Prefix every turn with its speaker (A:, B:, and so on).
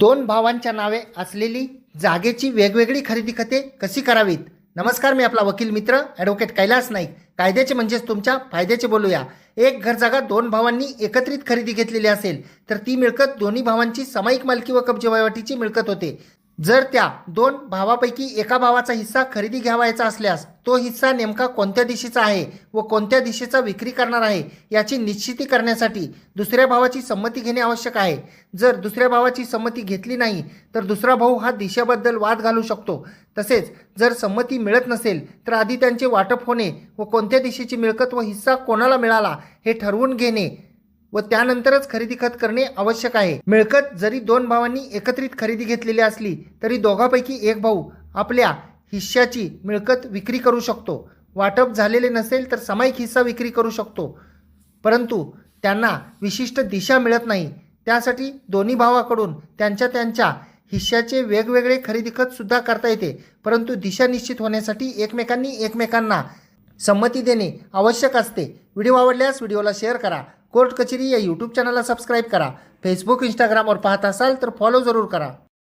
A: दोन भावांच्या नावे असलेली जागेची वेगवेगळी खरेदी खते कशी करावीत? नमस्कार मी आपला वकील मित्र ॲडव्होकेट कैलास नाईक. कायद्याचे म्हणजेच तुमच्या फायद्याचे बोलूया. एक घर जागा दोन भावांनी एकत्रित खरेदी घेतलेली असेल तर ती मिळकत दोन्ही भावांची सामायिक मालकी व कब्जे वहिवाटीची मिळकत होते. जर त्या दोन भावापैकी एका भावाचा हिस्सा खरेदी घ्यावायचा असल्यास तो हिस्सा नेमका कोणत्या दिशेचा आहे व कोणत्या दिशेचा विक्री करणार आहे याची निश्चिती करण्यासाठी दुसऱ्या भावाची संमती घेणे आवश्यक आहे. जर दुसऱ्या भावाची संमती घेतली नाही तर दुसरा भाऊ हा दिशेबद्दल वाद घालू शकतो. तसेच जर संमती मिळत नसेल तर आधी त्यांचे वाटप होणे व कोणत्या दिशेची मिळकत व हिस्सा कोणाला मिळाला हे ठरवून घेणे व त्यानंतरच खरेदी खत करणे आवश्यक आहे. मिळकत जरी दोन भावांनी एकत्रित खरेदी घेतलेली असली तरी दोघांपैकी एक भाऊ आपल्या हिश्श्याची मिळकत विक्री करू शकतो. वाटप झालेले नसेल तर सामायिक हिस्सा विक्री करू शकतो. परंतु त्यांना विशिष्ट दिशा मिळत नाही. त्यासाठी दोन्ही भावाकडून त्यांच्या त्यांच्या हिश्श्याचे वेगवेगळे खरेदी खतसुद्धा करता येते. परंतु दिशा निश्चित होण्यासाठी एकमेकांनी एकमेकांना संमती देणे आवश्यक असते. व्हिडिओ आवडल्यास व्हिडिओला शेअर करा. कोर्ट कचेरी या यूट्यूब चॅनलला सबस्क्राईब करा. फेसबुक इंस्टाग्रामवर पाहत असाल तर फॉलो जरूर करा.